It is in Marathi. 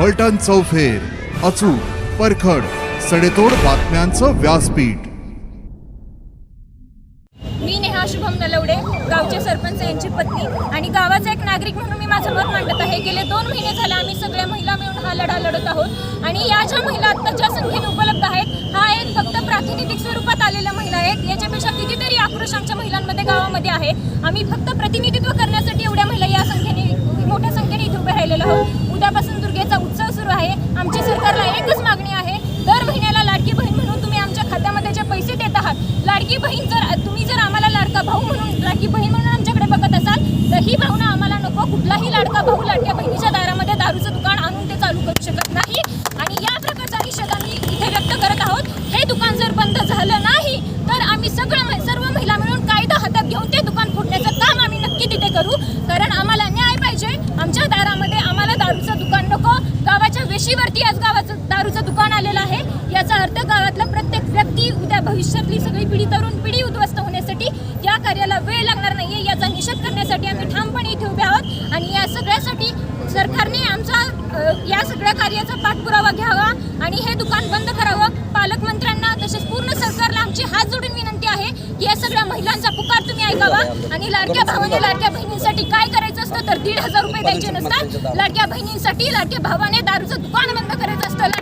फलटण चौफेर अचूक परखड सडेतोड बातम्यांचं व्यासपीठ. मी नेहा शुभम नलवडे गावचे सरपंच यांची पत्नी आणि गावाचा एक नागरिक म्हणून मी माझं मत मांडत आहे. गेले दोन महिने झाले आम्ही सगळ्या महिला मिळून हा लढा लढत आहोत. आणि या ज्या महिला आता ज्या संख्येने उपलब्ध आहेत हा एक फक्त प्रातिनिधिक स्वरूपात आलेल्या महिला आहेत याच्यापेक्षा कितीतरी आक्रोश आमच्या महिलांमध्ये गावामध्ये आहे. आम्ही फक्त प्रतिनिधित्व करण्यासाठी एवढ्या महिला या संख्येने मोठ्या संख्येने इथे उभे राहिलेलो आहोत उद्यापासून दुर्गेचा उत्सव सुरू आहे आमची सरकारला एकच मागणी आहे दर महिन्याला लाडकी बहीण म्हणून तुम्ही आमच्या खात्यामध्ये जे पैसे देत आहात लाडकी बहीण जर तुम्ही जर आम्हाला लाडका भाऊ म्हणून लाडकी बहीण म्हणून आमच्याकडे बघत असाल तर ही भावना आम्हाला नको कुठलाही भाऊ लाटक्या बहिणीच्या दारामध्ये दारूचं दुकान आणून ते चालू करू शकत नाही. आणि या प्रकारचा निषेध आम्ही इथे व्यक्त करत आहोत. हे दुकान जर बंद झालं नाही तर आम्ही सगळं सर्व महिला मिळून कायदा हातात घेऊन ते दुकान फुटण्याचं काम आम्ही नक्की तिथे करू. कारण आम्हाला न्याय पाहिजे. आमच्या दारामध्ये आम्हाला दारूचं दुकान नको. गावाच्या वेशीवरती आज गावाचं दारूचं दुकान आलेलं आहे. याचा अर्थ गावातला प्रत्येक व्यक्ती उद्या भविष्यातली सगळी पिढी तरुण पिढी उद्ध्वस्त होण्यासाठी या कार्याला वेळ लागणार नाहीये याचा निषेध करण्यासाठी आम्ही ठामपणे इथे उभे आहोत. आणि या सगळ्यासाठी सरकारने आमचा अ, या सगळ्या कार्याचा पाठपुरावा घ्यावा आणि हे दुकान बंद करावं. पालकमंत्र्यांना तसेच पूर्ण सरकारला आमची हात जोडून विनंती आहे की या सगळ्या महिलांचा पुकार तुम्ही ऐकावा. आणि लाडक्या भावाने लाडक्या बहिणींसाठी काय करायचं असतं तर दीड हजार रुपये द्यायचे नसतात. लाडक्या बहिणींसाठी लाडक्या भावाने दारूचं दुकान बंद करायचं असतं.